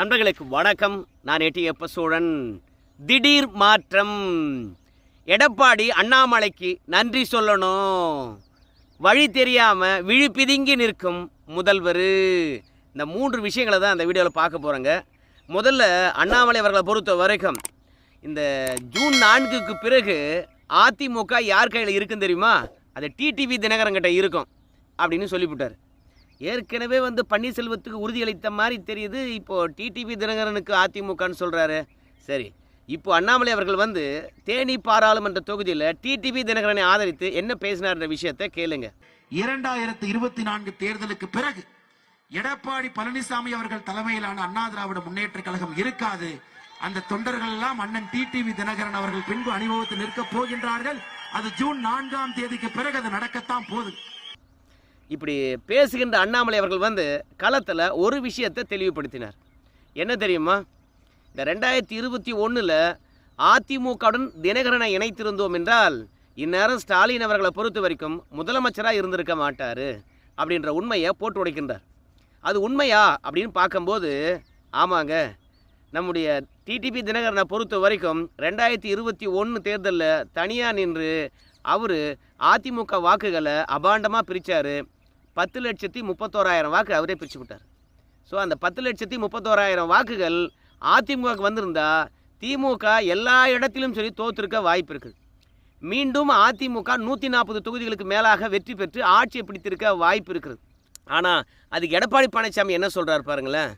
நண்பர்களுக்கு வணக்கம். நான் எட்டியப்ப சோழன் திடீர் மாற்றம். எடப்பாடி அண்ணாமலைக்கு நன்றி சொல்லணும். வழி தெரியாமல் விழி பிதுங்கி நிற்கும் முதல்வர். இந்த மூன்று விஷயங்களை தான் அந்த வீடியோவில் பார்க்க போகிறோங்க முதல்ல அண்ணாமலை அவர்களை பொறுத்த வரைக்கும் இந்த ஜூன் நான்குக்கு பிறகு அதிமுக யார் கையில் இருக்குன்னு தெரியுமா? அது டிடிவி தினகரங்கிட்ட இருக்கும் அப்படின்னு சொல்லிவிட்டார். ஏற்கனவே வந்து பன்னீர்செல்வத்துக்கு உறுதியளித்த மாதிரி தெரியுது. இப்போ டிடிவி தினகரனுக்கு அதிமுகன்னு சொல்கிறாரு சரி இப்போ அண்ணாமலை அவர்கள் வந்து தேனி பாராளுமன்ற தொகுதியில் டிடிவி தினகரனை ஆதரித்து என்ன பேசினார்ன்ற விஷயத்தை கேளுங்க. இரண்டாயிரத்து இருபத்தி நான்கு தேர்தலுக்கு பிறகு எடப்பாடி பழனிசாமி அவர்கள் தலைமையிலான அண்ணா திராவிட முன்னேற்ற கழகம் இருக்காது. அந்த தொண்டர்கள் எல்லாம் அண்ணன் டிடிவி தினகரன் அவர்கள் பின்பு அனுபவத்தில் நிற்க போகின்றார்கள். அது ஜூன் நான்காம் தேதிக்கு பிறகு அது நடக்கத்தான் போகுது. இப்படி பேசுகின்ற அண்ணாமலை அவர்கள் வந்து களத்தில் ஒரு விஷயத்தை தெளிவுபடுத்தினார். என்ன தெரியுமா? இந்த ரெண்டாயிரத்தி இருபத்தி ஒன்றில் அதிமுகவுடன் தினகரனை இணைத்திருந்தோம் என்றால் இந்நேரம் ஸ்டாலின் அவர்களை பொறுத்த வரைக்கும் முதலமைச்சராக இருந்திருக்க மாட்டார் அப்படின்ற உண்மையை போட்டு உடைக்கின்றார். அது உண்மையா அப்படின்னு பார்க்கும்போது ஆமாங்க நம்முடைய டிடிபி தினகரனை பொறுத்த வரைக்கும் ரெண்டாயிரத்தி இருபத்தி ஒன்று தேர்தலில் தனியாக நின்று அவர் அதிமுக வாக்குகளை அபாண்டமாக பிரித்தார் பத்து லட்சத்தி முப்பத்தோராயிரம் வாக்கு அவரே பிரித்து விட்டார். ஸோ அந்த பத்து லட்சத்தி முப்பத்தோராயிரம் வாக்குகள் அதிமுகவுக்கு வந்திருந்தா திமுக எல்லா இடத்திலும் சரி தோற்றிருக்க வாய்ப்பு இருக்குது. மீண்டும் அதிமுக நூற்றி நாற்பது தொகுதிகளுக்கு மேலாக வெற்றி பெற்று ஆட்சியை பிடித்திருக்க வாய்ப்பு இருக்குது. ஆனால் அதுக்கு எடப்பாடி பழனிசாமி என்ன சொல்கிறார் பாருங்களேன்?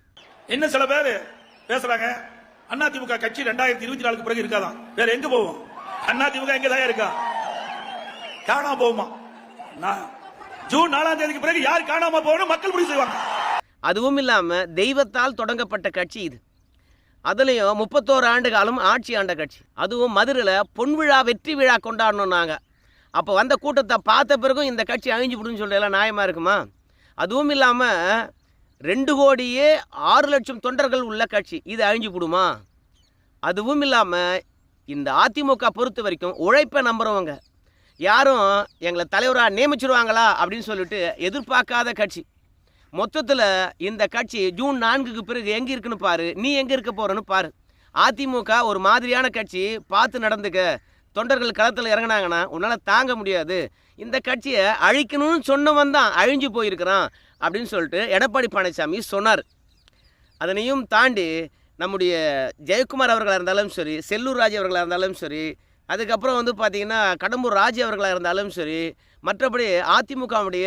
என்ன சில பேர் அண்ணா அதிமுக கட்சி ரெண்டாயிரத்தி இருபத்தி நாலுக்கு பிறகு இருக்காதான் வேற எங்க போவோம்? அதிமுக எங்க தான் இருக்கா? காணாம போகுமா? நான் ஜூன் நாலாம் தேதிக்கு பிறகு யார் காணாம போகணும் மக்கள் முடிவு செய்வாங்க. அதுவும் இல்லாமல் தெய்வத்தால் தொடங்கப்பட்ட கட்சி இது. அதுலேயும் முப்பத்தோரு ஆண்டு காலம் ஆட்சி ஆண்ட கட்சி. அதுவும் மதுரையில் பொன் விழா வெற்றி விழா கொண்டாடணும் நாங்கள் அப்போ வந்த கூட்டத்தை பார்த்த பிறகும் இந்த கட்சி அழிஞ்சு விடுன்னு சொல்றதெல்லாம் நியாயமாக இருக்குமா? அதுவும் இல்லாமல் ரெண்டு கோடியே ஆறு லட்சம் தொண்டர்கள் உள்ள கட்சி. இது அழிஞ்சு விடுமா அதுவும் இல்லாமல் இந்த அதிமுக பொறுத்த வரைக்கும் உழைப்பை நம்புறவங்க யாரும் எங்களை தலைவராக நியமிச்சிருவாங்களா அப்படின்னு சொல்லிட்டு எதிர்பார்க்காத கட்சி. மொத்தத்தில் இந்த கட்சி ஜூன் நான்குக்கு பிறகு எங்கே இருக்குன்னு பாரு நீ எங்கே இருக்க போகிறன்னு பாரு. அதிமுக ஒரு மாதிரியான கட்சி பார்த்து நடந்துக்க தொண்டர்கள் களத்தில் இறங்குனாங்கன்னா உன்னால் தாங்க முடியாது. இந்த கட்சியை அழிக்கணும்னு சொன்னவன் தான் அழிஞ்சு போயிருக்கிறான் அப்படின்னு சொல்லிட்டு எடப்பாடி பழனிசாமி சொன்னார். அதனையும் தாண்டி நம்முடைய ஜெயக்குமார் அவர்களாக இருந்தாலும் சரி செல்லூர் ராஜ் அவர்களாக இருந்தாலும் சரி அதுக்கப்புறம் வந்து பார்த்திங்கன்னா கடம்பூர் ராஜ் அவர்களாக இருந்தாலும் சரி மற்றபடி அதிமுகவுடைய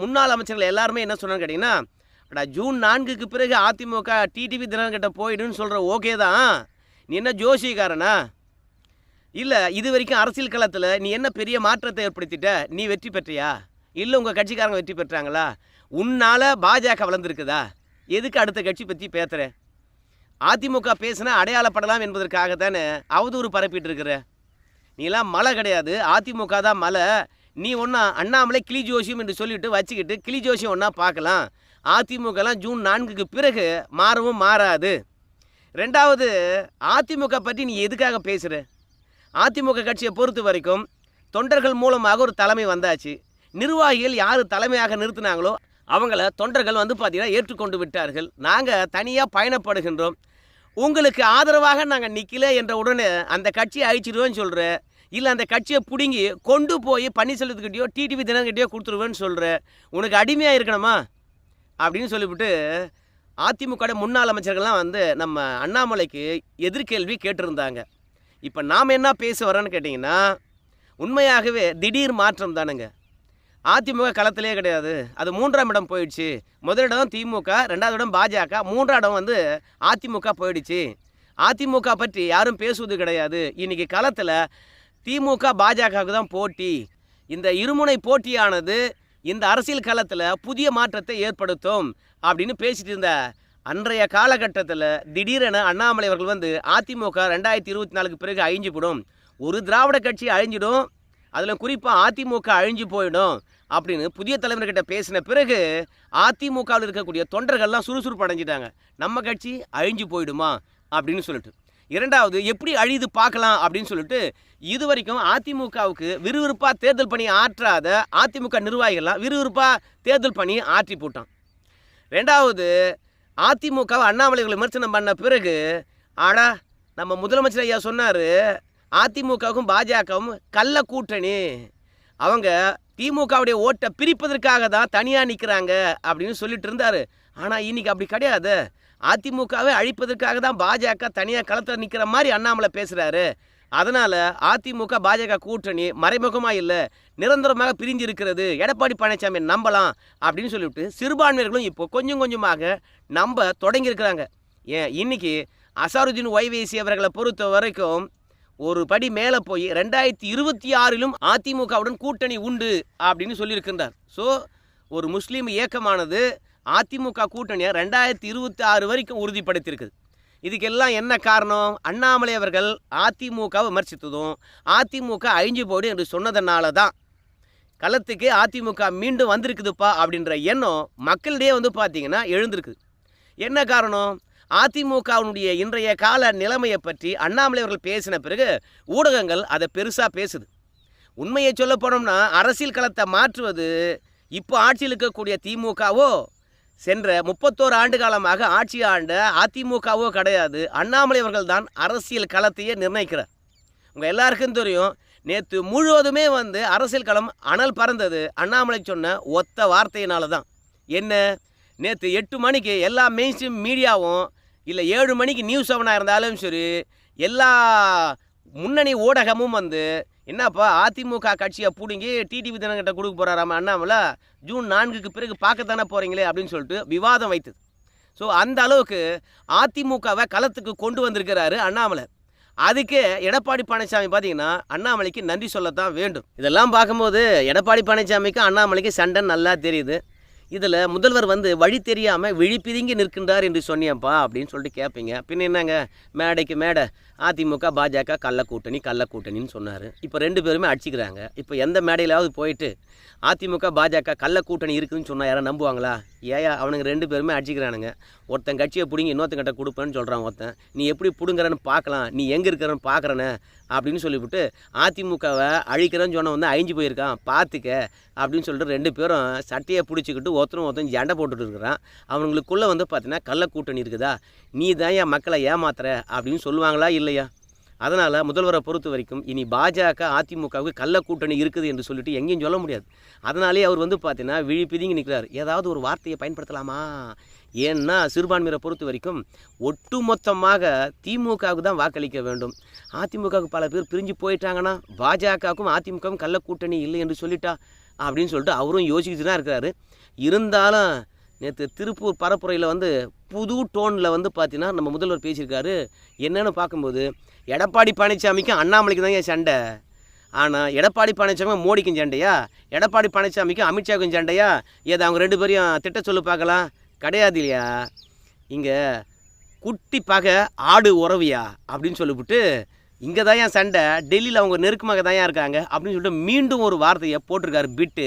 முன்னாள் அமைச்சர்கள் எல்லாருமே என்ன சொன்னான்னு கேட்டிங்கன்னா அடா ஜூன் நான்குக்கு பிறகு அதிமுக டிடிவி தினங்கிட்ட போயிடுன்னு சொல்கிற ஓகே தான். நீ என்ன ஜோசியக்காரனா? இல்லை இது வரைக்கும் அரசியல் களத்தில் நீ என்ன பெரிய மாற்றத்தை ஏற்படுத்திட்ட? நீ வெற்றி பெற்றியா? இல்லை உங்கள் கட்சிக்காரங்க வெற்றி பெற்றாங்களா? உன்னால் பாஜக வளர்ந்துருக்குதா? எதுக்கு அடுத்த கட்சி பற்றி பேசுகிறேன் அதிமுக பேசினா அடையாளப்படலாம் என்பதற்காக தானே அவதூறு பரப்பிட்டு இருக்கிற? நீலாம் மலை கிடையாது. அதிமுக தான் மலை நீ ஒன்றா அண்ணாமலை கிளி ஜோசியம் என்று சொல்லிட்டு வச்சுக்கிட்டு கிளி ஜோசியம் ஒன்றா பார்க்கலாம். அதிமுகலாம் ஜூன் நான்குக்கு பிறகு மாறவும் மாறாது. ரெண்டாவது அதிமுக பற்றி நீ எதுக்காக பேசுகிற அதிமுக கட்சியை பொறுத்த வரைக்கும் தொண்டர்கள் மூலமாக ஒரு தலைமை வந்தாச்சு. நிர்வாகிகள் யார் தலைமையாக நிறுத்தினாங்களோ அவங்கள தொண்டர்கள் வந்து பார்த்தீங்கன்னா ஏற்றுக்கொண்டு விட்டார்கள். நாங்கள் தனியாக பயணப்படுகின்றோம். உங்களுக்கு ஆதரவாக நாங்கள் நிற்கல என்ற உடனே அந்த கட்சியை அழிச்சிடுவேன்னு சொல்கிற இல்லை அந்த கட்சியை பிடுங்கி கொண்டு போய் பன்னீர்செல்வத்துக்கிட்டயோ டிடிவி தினகிட்டயோ கொடுத்துருவேன்னு சொல்கிற உனக்கு அடிமையாக இருக்கணுமா? அப்படின்னு சொல்லிவிட்டு அதிமுக முன்னாள் அமைச்சர்கள்லாம் வந்து நம்ம அண்ணாமலைக்கு எதிர்கேள்வி கேட்டிருந்தாங்க. இப்போ நாம் என்ன பேச வரோன்னு கேட்டிங்கன்னா உண்மையாகவே திடீர் மாற்றம் தானுங்க. அதிமுக களத்திலே கிடையாது. அது மூன்றாம் இடம் போயிடுச்சு. முதலிடம் திமுக ரெண்டாவது இடம் பாஜக மூன்றாம் இடம் வந்து அதிமுக போயிடுச்சு. அதிமுக பற்றி யாரும் பேசுவது கிடையாது. இன்னைக்கு களத்தில் திமுக பாஜகவுக்கு தான் போட்டி. இந்த இருமுனை போட்டியானது இந்த அரசியல் களத்தில் புதிய மாற்றத்தை ஏற்படுத்தும் அப்படின்னு பேசிட்டு இருந்த அன்றைய காலகட்டத்தில் திடீரென அண்ணாமலை அவர்கள் வந்து அதிமுக ரெண்டாயிரத்தி இருபத்தி நாலுக்கு பிறகு அழிஞ்சு போடும் ஒரு திராவிட கட்சி அழிஞ்சிடும். அதில் குறிப்பாக அதிமுக அழிஞ்சு போயிடும். அப்படின்னு புதிய தலைவர்கிட்ட பேசின பிறகு அதிமுகவில் இருக்கக்கூடிய தொண்டர்கள்லாம் சுறுசுறுப்பு அடைஞ்சிட்டாங்க. நம்ம கட்சி அழிஞ்சு போயிடுமா? அப்படின்னு சொல்லிட்டு. இரண்டாவது எப்படி அழிது பார்க்கலாம் அப்படின்னு சொல்லிட்டு இது வரைக்கும் அதிமுகவுக்கு விறுவிறுப்பாக தேர்தல் பணி ஆற்றாத அதிமுக நிர்வாகிகள்லாம் விறுவிறுப்பாக தேர்தல் பணி ஆற்றி போட்டான். ரெண்டாவது அதிமுகவை அண்ணாமலைகளை விமர்சனம் பண்ண பிறகு ஆடா நம்ம முதலமைச்சர் ஐயா சொன்னார் அதிமுகவுக்கும் பாஜகவும் கள்ள கூட்டணி. அவங்க திமுகவுடைய ஓட்டை பிரிப்பதற்காக தான் தனியாக நிற்கிறாங்க அப்படின்னு சொல்லிட்டு இருந்தார். ஆனால் இன்னைக்கு அப்படி கிடையாது. அதிமுகவை அழிப்பதற்காக தான் பாஜக தனியாக களத்தில் நிற்கிற மாதிரி அண்ணாமலை பேசுகிறாரு அதனால் அதிமுக பாஜக கூட்டணி மறைமுகமாக இல்லை நிரந்தரமாக பிரிஞ்சு இருக்கிறது எடப்பாடி பழனிசாமி நம்பலாம் அப்படின்னு சொல்லிவிட்டு சிறுபான்மையர்களும் இப்போ கொஞ்சம் கொஞ்சமாக நம்ப தொடங்கியிருக்கிறாங்க. ஏன் இன்னைக்கு அசாருதீன் ஒய்வேசி அவர்களை பொறுத்த வரைக்கும் ஒரு படி மேலே போய் ரெண்டாயிரத்தி இருபத்தி ஆறிலும் அதிமுகவுடன் கூட்டணி உண்டு அப்படின்னு சொல்லியிருக்கின்றார். ஸோ ஒரு முஸ்லீம் இயக்கமானது அதிமுக கூட்டணியை ரெண்டாயிரத்தி இருபத்தி ஆறு வரைக்கும் உறுதிப்படுத்தியிருக்குது. இதுக்கெல்லாம் என்ன காரணம்? அண்ணாமலை அவர்கள் அதிமுகவை விமர்சித்ததும் அதிமுக அழிஞ்சு போடு என்று சொன்னதனால தான். களத்துக்கு அதிமுக மீண்டும் வந்திருக்குதுப்பா அப்படின்ற எண்ணம் மக்களிடையே வந்து பார்த்தீங்கன்னா எழுந்திருக்குது. என்ன காரணம்? அதிமுகவினுடைய இன்றைய கால நிலைமையை பற்றி அண்ணாமலை அவர்கள் பேசின பிறகு ஊடகங்கள் அதை பெருசாக பேசுது. உண்மையை சொல்ல போனோம்னா அரசியல் களத்தை மாற்றுவது இப்போ ஆட்சியில் இருக்கக்கூடிய திமுகவோ சென்ற முப்பத்தோரு ஆண்டு காலமாக ஆட்சி ஆண்ட அதிமுகவோ கிடையாது. அண்ணாமலை அவர்கள் தான் அரசியல் களத்தையே நிர்ணயிக்கிறார். உங்கள் எல்லாருக்கும் தெரியும் நேற்று முழுவதுமே வந்து அரசியல் களம் அனல் பறந்தது அண்ணாமலை சொன்ன ஒத்த வார்த்தையினால தான். என்ன? நேற்று எட்டு மணிக்கு எல்லா மெயின் ஸ்ட்ரீம் மீடியாவும் இல்லை ஏழு மணிக்கு நியூஸ் செவனாக இருந்தாலும் சரி எல்லா முன்னணி ஊடகமும் வந்து என்னப்பா அதிமுக கட்சியை பிடுங்கி டிடிவி தினங்கிட்ட கொடுக்க போகிறாராம அண்ணாமலை? ஜூன் நான்குக்கு பிறகு பார்க்கத்தானே போகிறீங்களே அப்படின்னு சொல்லிட்டு விவாதம் வைத்தது. ஸோ அந்த அளவுக்கு அதிமுகவை களத்துக்கு கொண்டு வந்திருக்கிறாரு அண்ணாமலை. அதுக்கு எடப்பாடி பழனிசாமி பார்த்தீங்கன்னா அண்ணாமலைக்கு நன்றி சொல்லத்தான் வேண்டும். இதெல்லாம் பார்க்கும்போது எடப்பாடி பழனிசாமிக்கும் அண்ணாமலைக்கு சண்டை நல்லா தெரியுது. இதில் முதல்வர் வந்து வழி தெரியாமல் விழிப்பிதுங்கி நிற்கின்றார் என்று சொன்னியப்பா அப்படின்னு சொல்லிட்டு கேட்பீங்க பின்ன என்னங்க? மேடைக்கு மேடை. அதிமுக பாஜக கள்ள கூட்டணி கள்ள கூட்டணின்னு சொன்னார். இப்போ ரெண்டு பேருமே அடிச்சுக்கிறாங்க. இப்போ எந்த மேடையிலாவது போயிட்டு அதிமுக பாஜக கள்ள கூட்டணி இருக்குதுன்னு சொன்னால் யாரும் நம்புவாங்களா? ஏயா அவனுங்க ரெண்டு பேருமே அடிச்சுக்கிறானுங்க. ஒருத்தன் கட்சியை பிடிங்கி இன்னொருத்தங்கிட்ட கொடுப்பேன்னு சொல்கிறான் ஒருத்தன். நீ எப்படி பிடுங்குறன்னு பார்க்கலாம் நீ எங்கே இருக்கிறன்னு பார்க்குறேன்னு அப்படின்னு சொல்லிவிட்டு அதிமுகவை அழிக்கிறேன்னு சொன்ன வந்து அழிஞ்சு போயிருக்கான். பார்த்துக்க அப்படின்னு சொல்லிட்டு ரெண்டு பேரும் சட்டையை பிடிச்சிக்கிட்டு ஒருத்தரும் ஒருத்தன் ஜண்டை போட்டுட்டு இருக்கிறான். அவங்களுக்குள்ளே வந்து பார்த்தீங்கன்னா கள்ள கூட்டணி இருக்குதா? நீ தான் என் மக்களை ஏமாத்துற அப்படின்னு சொல்லுவாங்களா இல்லை இல்லையா? அதனால் முதல்வரை பொறுத்த வரைக்கும் இனி பாஜக அதிமுகவுக்கு கள்ள கூட்டணி இருக்குது என்று சொல்லிட்டு எங்கேயும் சொல்ல முடியாது. அதனாலே அவர் வந்து பார்த்தீங்கன்னா விழி பிதுங்கி நிற்கிறார் ஏதாவது ஒரு வார்த்தையை பயன்படுத்தலாமா? ஏன்னா சிறுபான்மையரை பொறுத்த வரைக்கும் ஒட்டுமொத்தமாக திமுகவுக்கு தான் வாக்களிக்க வேண்டும். அதிமுகவுக்கு பல பேர் பிரிஞ்சு போயிட்டாங்கன்னா பாஜகவுக்கும் அதிமுகவும் கள்ள கூட்டணி இல்லை என்று சொல்லிட்டா அப்படின்னு சொல்லிட்டு அவரும் யோசிச்சுட்டு தான் இருக்கிறாரு இருந்தாலும் நேற்று திருப்பூர் பரப்புரையில் வந்து புது டோனில் வந்து பார்த்தீங்கன்னா நம்ம முதல்வர் பேசியிருக்காரு. என்னென்னு பார்க்கும்போது எடப்பாடி பழனிசாமிக்கும் அண்ணாமலைக்கு தான் ஏன் சண்டை. ஆனால் எடப்பாடி பழனிசாமி மோடிக்கும் சண்டையா? எடப்பாடி பழனிசாமிக்கும் அமித்ஷாவுக்கும் சண்டையா? ஏதோ அவங்க ரெண்டு பேரையும் திட்ட சொல்லு பார்க்கலாம். கிடையாது இல்லையா? இங்கே குட்டி பகை ஆடு உறவியா? அப்படின்னு சொல்லிவிட்டு இங்கே தான் ஏன் சண்டை? டெல்லியில் அவங்க நெருக்கமாக தான் ஏன் இருக்காங்க? அப்படின்னு சொல்லிட்டு மீண்டும் ஒரு வார்த்தையை போட்டிருக்காரு பிட்டு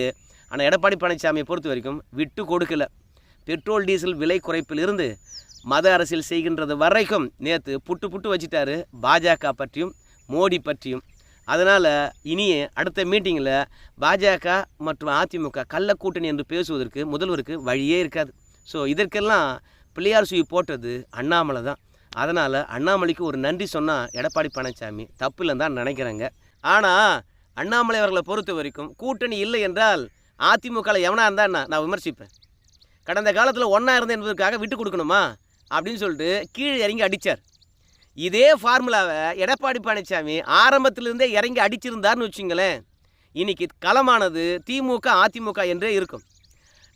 ஆனால் எடப்பாடி பழனிசாமியை பொறுத்த வரைக்கும் விட்டு கொடுக்கல. பெட்ரோல் டீசல் விலை குறைப்பிலிருந்து மத அரசியல் செய்கின்றது வரைக்கும் நேற்று புட்டு புட்டு வச்சுட்டாரு பாஜக பற்றியும் மோடி பற்றியும். அதனால் இனி அடுத்த மீட்டிங்கில் பாஜக மற்றும் அதிமுக கள்ள கூட்டணி என்று பேசுவதற்கு முதல்வருக்கு வழியே இருக்காது. ஸோ இதற்கெல்லாம் பிள்ளையார் சுயி போட்டது அண்ணாமலை தான். அதனால் அண்ணாமலைக்கு ஒரு நன்றி சொன்னால் எடப்பாடி பழனிசாமி தப்பு இல்லைன்னு தான் நினைக்கிறேங்க. ஆனால் அண்ணாமலை அவர்களை பொறுத்த வரைக்கும் கூட்டணி இல்லை என்றால் அதிமுகவில் எவனாக இருந்தால் நான் விமர்சிப்பேன். கடந்த காலத்தில் ஒன்றா இருந்த என்பதற்காக விட்டு கொடுக்கணுமா? அப்படின்னு சொல்லிட்டு கீழே இறங்கி அடித்தார் இதே ஃபார்முலாவை எடப்பாடி பழனிசாமி ஆரம்பத்திலிருந்தே இறங்கி அடிச்சிருந்தார்னு வச்சுங்களேன் இன்றைக்கி களமானது திமுக அதிமுக என்றே இருக்கும்.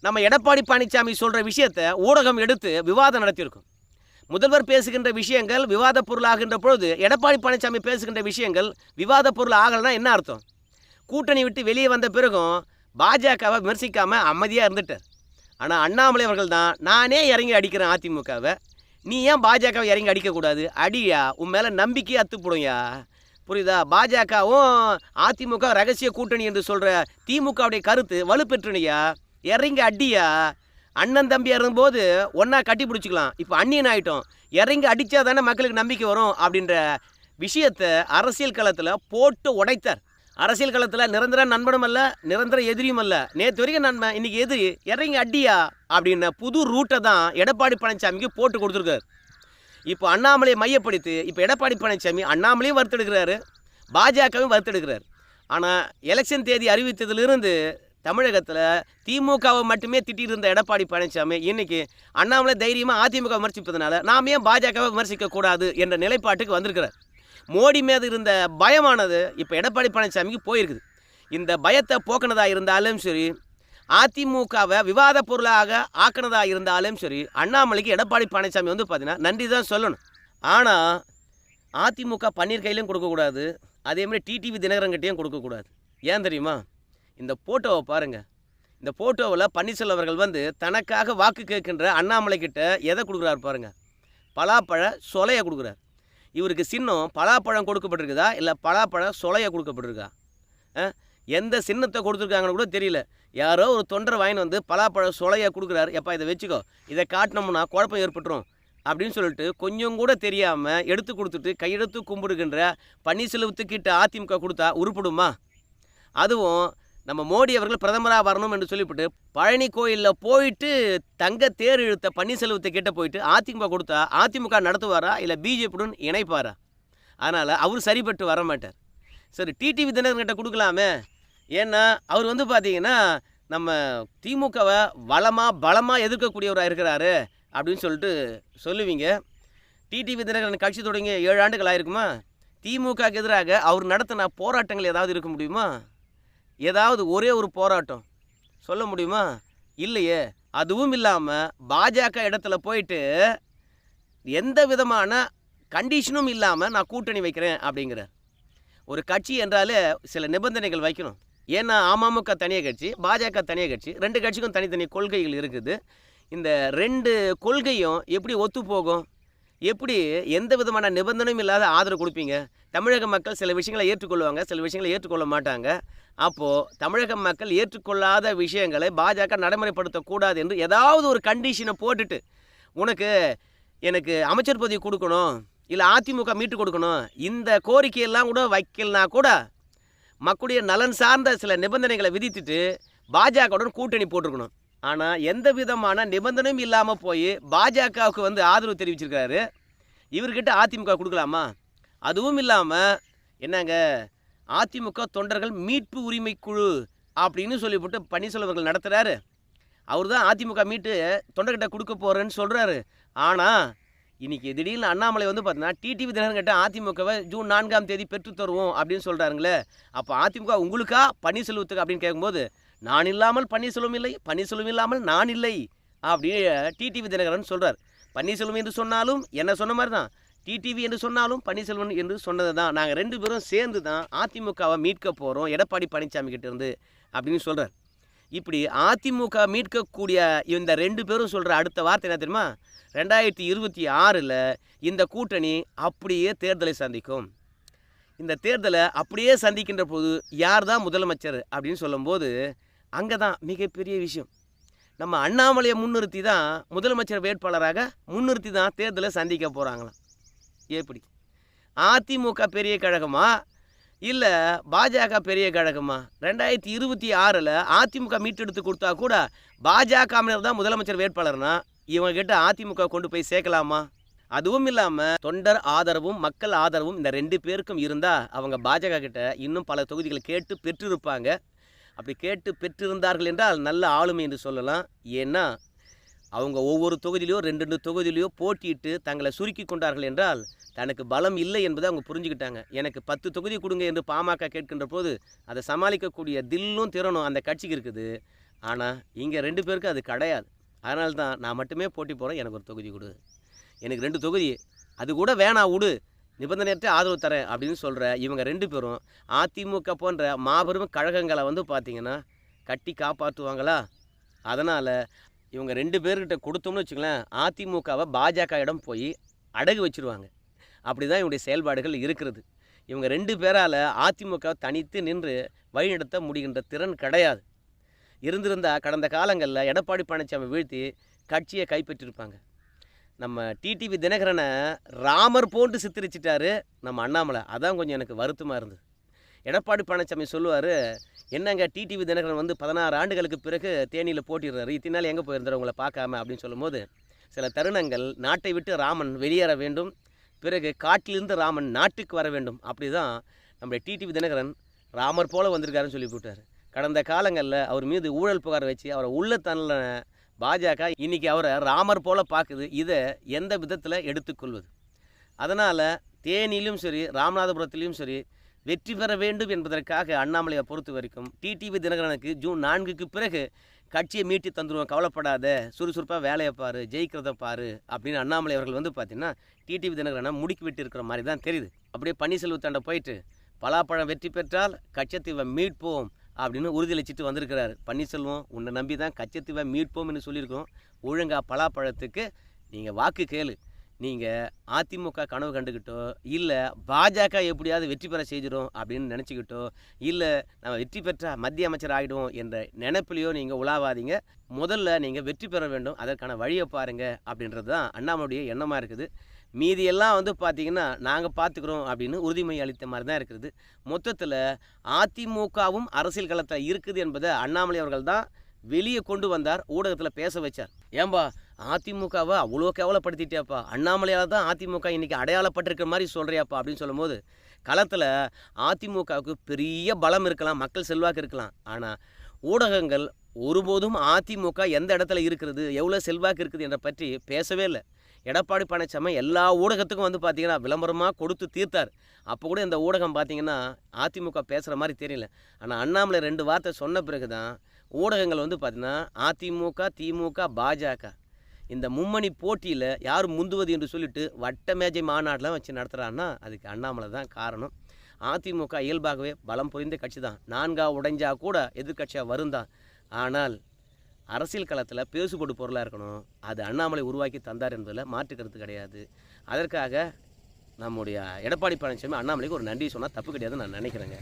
நம்ம எடப்பாடி பழனிசாமி சொல்கிற விஷயத்தை ஊடகம் எடுத்து விவாதம் நடத்தியிருக்கும். முதல்வர் பேசுகின்ற விஷயங்கள் விவாத பொருளாகின்ற பொழுது எடப்பாடி பழனிசாமி பேசுகின்ற விஷயங்கள் விவாத பொருள் ஆகலைன்னா என்ன அர்த்தம்? கூட்டணி விட்டு வெளியே வந்த பிறகும் பாஜகவை விமர்சிக்காமல் அமைதியாக இருந்துட்டார். ஆனால் அண்ணாமலை அவர்கள் தான் நானே இறங்கி அடிக்கிறேன் அதிமுகவை. நீ ஏன் பாஜகவை இறங்கி அடிக்கக்கூடாது? அடியா உன் மேலே நம்பிக்கையே அத்துப்படும்யா. புரியுதா? பாஜகவும் அதிமுக ரகசிய கூட்டணி என்று சொல்கிற திமுகவுடைய கருத்து வலுப்பெற்றுனியா? இறங்கி அடியா? அண்ணன் தம்பியாக இருந்தபோது ஒன்றா கட்டி பிடிச்சிக்கலாம். இப்போ அண்ணியன் ஆகிட்டோம் இறங்கி அடித்தா தானே மக்களுக்கு நம்பிக்கை வரும் அப்படின்ற விஷயத்தை அரசியல் களத்தில் போட்டு உடைத்தார். அரசியல் களத்தில் நிரந்தர நண்பனும் அல்ல நிரந்தர எதிரியும் அல்ல. நேற்று வரைக்கும் நண்பன் இன்னைக்கு எதிரி இறங்கி அடியா? அப்படின்ன புது ரூட்டை தான் எடப்பாடி பழனிசாமிக்கு போட்டு கொடுத்துருக்காரு. இப்போ அண்ணாமலையை மையப்படுத்தி இப்போ எடப்பாடி பழனிசாமி அண்ணாமலையும் வறுத்தெடுக்கிறாரு பாஜகவும் வறுத்தெடுக்கிறார். ஆனால் எலெக்ஷன் தேதி அறிவித்ததிலிருந்து தமிழகத்தில் திமுகவை மட்டுமே திட்டிட்டு இருந்த எடப்பாடி பழனிசாமி இன்றைக்கி அண்ணாமலை தைரியமாக அதிமுக விமர்சிப்பதனால நாம் ஏன் பாஜகவை விமர்சிக்கக்கூடாது என்ற நிலைப்பாட்டுக்கு வந்திருக்கிறார். மோடி மீது இருந்த பயமானது இப்போ எடப்பாடி பழனிசாமிக்கு போயிருக்குது. இந்த பயத்தை போக்குனதாக இருந்தாலும் சரி அதிமுகவை விவாத பொருளாக ஆக்கினதாக இருந்தாலும் சரி அண்ணாமலைக்கு எடப்பாடி பழனிசாமி வந்து பார்த்தீங்கன்னா நன்றி தான் சொல்லணும். ஆனால் அதிமுக பன்னீர் கையிலையும் கொடுக்கக்கூடாது அதேமாதிரி டிடிவி தினகரங்கிட்டையும் கொடுக்கக்கூடாது ஏன் தெரியுமா? இந்த ஃபோட்டோவை பாருங்கள் இந்த ஃபோட்டோவில் பன்னீர்செல்வம் அவர்கள் வந்து தனக்காக வாக்கு கேட்கின்ற அண்ணாமலை கிட்ட எதை கொடுக்குறாரு பாருங்கள் பலாப்பழ சொலையை கொடுக்குறாரு. இவருக்கு சின்னம் பலாப்பழம் கொடுக்கப்பட்டிருக்குதா? இல்லை பலாப்பழம் சொலையை கொடுக்கப்பட்டிருக்கா? ஆ? எந்த சின்னத்தை கொடுத்துருக்காங்கன்னு கூட தெரியல. யாரோ ஒரு தொண்டரை வாங்கின்னு வந்து பலாப்பழம் சொலையை கொடுக்குறாரு. எப்பா இதை வச்சுக்கோ. இதை காட்டினோம்னா குழப்பம் ஏற்பட்டுரும் அப்படின்னு சொல்லிட்டு கொஞ்சம் கூட தெரியாமல் எடுத்து கொடுத்துட்டு கையெடுத்து கும்பிடுகின்ற பன்னீர்செல்வத்துக்கிட்ட அதிமுக கொடுத்தா உருப்பிடுமா? அதுவும் நம்ம மோடி அவர்கள் பிரதமராக வரணும் என்று சொல்லிவிட்டு பழனி கோயிலில் போயிட்டு தங்க தேர் இழுத்த பன்னீர்செல்வத்தை கிட்ட போயிட்டு அதிமுக கொடுத்தா அதிமுக நடத்துவாரா இல்லை பிஜேபியுடன் இணைப்பாரா? அதனால் அவர் சரிப்பட்டு வர மாட்டார். சரி டிடிவி தினகரன்கிட்ட கொடுக்கலாமே. ஏன்னா அவர் வந்து பார்த்தீங்கன்னா நம்ம திமுகவை வளமாக பலமாக எதிர்க்கக்கூடியவராக இருக்கிறாரு அப்படின்னு சொல்லிட்டு சொல்லுவீங்க. டிடிவி தினகரன் கட்சி தொடங்கி ஏழு ஆண்டுகள் ஆயிருக்குமா? திமுகக்கு எதிராக அவர் நடத்தின போராட்டங்கள் ஏதாவது இருக்க முடியுமா? ஏதாவது ஒரே ஒரு போராட்டம். சொல்ல முடியுமா? இல்லையே. அதுவும் இல்லாமல் பாஜக இடத்துல போயிட்டு எந்த விதமான கண்டிஷனும் இல்லாமல் நான் கூட்டணி வைக்கிறேன் அப்படிங்கிறார் ஒரு கட்சி என்றாலே சில நிபந்தனைகள் வைக்கணும். ஏன்னா அமமுக தனியாக கட்சி பாஜக தனியாக கட்சி ரெண்டு கட்சிக்கும் தனித்தனி கொள்கைகள் இருக்குது. இந்த ரெண்டு கொள்கையும் எப்படி ஒத்து போகும் எப்படி எந்த விதமான நிபந்தனையும் இல்லாத ஆதரவு கொடுப்பீங்க? தமிழக மக்கள் சில விஷயங்களை ஏற்றுக்கொள்வாங்க சில விஷயங்களை ஏற்றுக்கொள்ள மாட்டாங்க. அப்போது தமிழக மக்கள் ஏற்றுக்கொள்ளாத விஷயங்களை பாஜக நடைமுறைப்படுத்தக்கூடாது என்று ஏதாவது ஒரு கண்டிஷனை போட்டுட்டு உனக்கு எனக்கு அமைச்சர் பதவி கொடுக்கணும் இல்லை அதிமுக மீட்டு கொடுக்கணும் இந்த கோரிக்கையெல்லாம் கூட வைக்கலனா கூட மக்களுடைய நலன் சார்ந்த சில நிபந்தனைகளை விதித்துட்டு பாஜகவுடன் கூட்டணி போட்டிருக்கணும். ஆனால் எந்த விதமான நிபந்தனையும் இல்லாமல் போய் பாஜகவுக்கு வந்து ஆதரவு தெரிவிச்சிருக்காரு. இவர்கிட்ட அதிமுக கொடுக்கலாமா? அதுவும் இல்லாமல் என்னங்க அதிமுக தொண்டர்கள் மீட்பு உரிமை குழு அப்படின்னு சொல்லிவிட்டு பன்னீர்செல்வர்கள் நடத்துகிறாரு அவர் தான் அதிமுக மீட்டு தொண்டர்கிட்ட கொடுக்க போகிறேன்னு சொல்கிறாரு ஆனால் இன்றைக்கி திடீர்னு அண்ணாமலை வந்து பார்த்தீங்கன்னா டிடிவி தினகரன்கிட்ட அதிமுகவை ஜூன் நான்காம் தேதி பெற்றுத் தருவோம் அப்படின்னு சொல்கிறாருங்களே அப்போ அதிமுக உங்களுக்கா? பன்னீர்செல்வத்துக்கு? அப்படின்னு கேட்கும்போது நான் இல்லாமல் பன்னீர்செல்வம் இல்லை பன்னீர்செல்வம் இல்லாமல் நான் இல்லை அப்படின்னு டிடிவி தினகரன் சொல்கிறார் பன்னீர்செல்வம் என்று சொன்னாலும் என்ன சொன்ன மாதிரி தான்? டிடிவி என்று சொன்னாலும் பன்னீர்செல்வம் என்று சொன்னது தான். நாங்கள் ரெண்டு பேரும் சேர்ந்து தான் அதிமுகவை மீட்க போகிறோம் எடப்பாடி பழனிசாமி கிட்டேருந்து அப்படின்னு சொல்கிறார் இப்படி அதிமுக மீட்கக்கூடிய இந்த ரெண்டு பேரும் சொல்கிற அடுத்த வார்த்தை என்ன தெரியுமா? ரெண்டாயிரத்தி இருபத்தி ஆறில் இந்த கூட்டணி அப்படியே தேர்தலை சந்திக்கும். இந்த தேர்தலை அப்படியே சந்திக்கின்ற போது யார் தான் முதலமைச்சர் அப்படின்னு சொல்லும்போது அங்கே தான் மிகப்பெரிய விஷயம். நம்ம அண்ணாமலையை முன்னிறுத்தி தான் முதலமைச்சர் வேட்பாளராக முன்னிறுத்தி தான் தேர்தலை சந்திக்க போகிறாங்களாம் எப்படி? அதிமுக பெரிய கழகமா? இல்லை பாஜக பெரிய கழகமா? ரெண்டாயிரத்தி இருபத்தி ஆறில் அதிமுக மீட்டெடுத்து கொடுத்தா கூட பாஜகவினர் தான் முதலமைச்சர் வேட்பாளர்னா இவங்ககிட்ட அதிமுக கொண்டு போய் சேர்க்கலாமா? அதுவும் இல்லாமல் தொண்டர் ஆதரவும் மக்கள் ஆதரவும் இந்த ரெண்டு பேருக்கும் இருந்தால் அவங்க பாஜக கிட்ட இன்னும் பல தொகுதிகளை கேட்டு பெற்றிருப்பாங்க. அப்படி கேட்டு பெற்றிருந்தார்கள் என்றால் நல்ல ஆளுமை என்று சொல்லலாம். ஏன்னா அவங்க ஒவ்வொரு தொகுதியிலையோ ரெண்டு ரெண்டு தொகுதியிலையோ போட்டியிட்டு தங்களை சுருக்கி கொண்டார்கள் என்றால் தனக்கு பலம் இல்லை என்பதை அவங்க புரிஞ்சுக்கிட்டாங்க. எனக்கு பத்து தொகுதி கொடுங்க என்று பாமக கேட்கின்ற போது அதை சமாளிக்கக்கூடிய தில்லும் திறனும் அந்த கட்சிக்கு இருக்குது. ஆனால் இங்கே ரெண்டு பேருக்கு அது கிடையாது. அதனால்தான் நான் மட்டுமே போட்டி போகிறேன் எனக்கு ஒரு தொகுதி கொடு. எனக்கு ரெண்டு தொகுதி. அது கூட வேணாம் விடு. நிபந்தனையற்ற ஆதரவு தரேன் அப்படின்னு சொல்கிற இவங்க ரெண்டு பேரும் அதிமுக போன்ற மாபெரும் கழகங்களை வந்து பார்த்திங்கன்னா கட்டி காப்பாற்றுவாங்களா அதனால் இவங்க ரெண்டு பேர்கிட்ட கொடுத்தோம்னு வச்சுங்களேன் அதிமுகவை பாஜக இடம் போய் அடகு வச்சிருவாங்க. அப்படி தான் இவங்களுடைய செயல்பாடுகள் இருக்கிறது. இவங்க ரெண்டு பேரால் அதிமுக தனித்து நின்று வழிநடத்த முடிகின்ற திறன் கிடையாது. இருந்திருந்தால் கடந்த காலங்களில் எடப்பாடி பழனிசாமி வீழ்த்தி கட்சியை கைப்பற்றிருப்பாங்க. நம்ம டிடிவி தினகரனை ராமர் போன்று சித்தரிச்சிட்டாரு நம்ம அண்ணாமலை. அதான் கொஞ்சம் எனக்கு வருத்தமாக இருந்தது. எடப்பாடி பழனிசாமி சொல்லுவார் என்னங்க டிடிவி தினகரன் வந்து பதினாறு ஆண்டுகளுக்கு பிறகு தேனியில் போட்டிடுறாரு. இத்தனை நாள் எங்கே போயிருந்தார் உங்களை பார்க்காம? அப்படின்னு சொல்லும்போது சில தருணங்கள் நாட்டை விட்டு ராமன் வெளியேற வேண்டும். பிறகு காட்டிலிருந்து ராமன் நாட்டுக்கு வர வேண்டும். அப்படி தான் நம்முடைய டிடிவி தினகரன் ராமர் போல வந்திருக்காருன்னு சொல்லி போட்டார். கடந்த காலங்களில் அவர் மீது ஊழல் புகார் வச்சு அவரை உள்ள தள்ள பாஜக இன்னைக்கு அவரை ராமர் போல் பார்க்குது. இதை எந்த விதத்தில் எடுத்துக்கொள்வது? அதனால் தேனியிலும் சரி ராமநாதபுரத்திலையும் சரி வெற்றி பெற வேண்டும் என்பதற்காக அண்ணாமலையை பொறுத்த வரைக்கும் டிடிவி தினகரனுக்கு ஜூன் நான்குக்கு பிறகு கட்சியை மீட்டி தந்துடுவோம் கவலைப்படாத சுறுசுறுப்பாக வேலையை பாரு ஜெயிக்கிறத பாரு அப்படின்னு அண்ணாமலை அவர்கள் வந்து பார்த்தீங்கன்னா டிடிவி தினகரனை முடுக்கி விட்டு இருக்கிற மாதிரி தான் தெரியுது. அப்படியே பன்னீர்செல்வத்தாண்ட போயிட்டு பலாப்பழம் வெற்றி பெற்றால் கட்சத்தீவை மீட்போம். அப்படின்னு உறுதியளிச்சிட்டு வந்திருக்கிறாரு. பன்னீர்செல்வம் உன்னை நம்பி தான் கச்சத்தீவை மீட்போம்னு சொல்லியிருக்கோம். ஒழுங்கா பலாப்பழத்துக்கு நீங்கள் வாக்கு கேளு. நீங்கள் அதிமுக கனவு கண்டுக்கிட்டோ இல்லை பாஜக எப்படியாவது வெற்றி பெற செய்திடும் அப்படின்னு நினச்சிக்கிட்டோ இல்லை நம்ம வெற்றி பெற்ற மத்திய அமைச்சர் ஆகிடுவோம் என்ற நினைப்பிலையோ நீங்கள் உலாவாதீங்க. முதல்ல நீங்கள் வெற்றி பெற வேண்டும் அதற்கான வழியை பாருங்கள் அப்படின்றது தான் அண்ணாமலையுடைய எண்ணமாக இருக்குது. மீதியெல்லாம் வந்து பார்த்தீங்கன்னா நாங்கள் பார்த்துக்குறோம் அப்படின்னு உறுதிமொழி அளித்த மாதிரி தான் இருக்கிறது மொத்தத்தில் அதிமுகவும் அரசியல் களத்தில் இருக்குது என்பதை அண்ணாமலை அவர்கள் தான் வெளியே கொண்டு வந்தார் ஊடகத்தில் பேச வச்சார். ஏம்பா அதிமுகவை அவ்வளோ கேவலப்படுத்திட்டியாப்பா? அண்ணாமலையால் தான் அதிமுக இன்றைக்கி அடையாளப்பட்டிருக்கிற மாதிரி சொல்கிறியாப்பா அப்படின்னு சொல்லும்போது களத்தில் அதிமுகவுக்கு பெரிய பலம் இருக்கலாம் மக்கள் செல்வாக்கு இருக்கலாம். ஆனால் ஊடகங்கள் ஒருபோதும் அதிமுக எந்த இடத்துல இருக்கிறது எவ்வளோ செல்வாக்கு இருக்குது என்ற பற்றி பேசவே இல்லை. எடப்பாடி பழனிசாமி எல்லா ஊடகத்துக்கும் வந்து பார்த்தீங்கன்னா விளம்பரமாக கொடுத்து தீர்த்தார். அப்போ கூட இந்த ஊடகம் பார்த்தீங்கன்னா அதிமுக பேசுகிற மாதிரி தெரியல. ஆனால் அண்ணாமலை ரெண்டு வார்த்தை சொன்ன பிறகு தான் ஊடகங்கள் வந்து பார்த்தீங்கன்னா அதிமுக திமுக பாஜக. இந்த மும்மணி போட்டியில் யார் முந்துவது என்று சொல்லிட்டு வட்ட மேஜை மாநாடுலாம் வச்சு நடத்துகிறான்னா அதுக்கு அண்ணாமலை தான் காரணம். அதிமுக இயல்பாகவே பலம் புரிந்த கட்சி தான் நான்கா உடைஞ்சா கூட எதிர்க்கட்சியாக வருந்தான். ஆனால் அரசியல் களத்தில் பேசுபடு பொருளாக இருக்கணும். அது அண்ணாமலை உருவாக்கி தந்தார் என்பதில் மாற்று கருத்து கிடையாது. அதற்காக நம்முடைய எடப்பாடி பழனிசாமி அண்ணாமலைக்கு ஒரு நன்றி சொன்னால் தப்பு கிடையாதுன்னு நான் நினைக்கிறேங்க.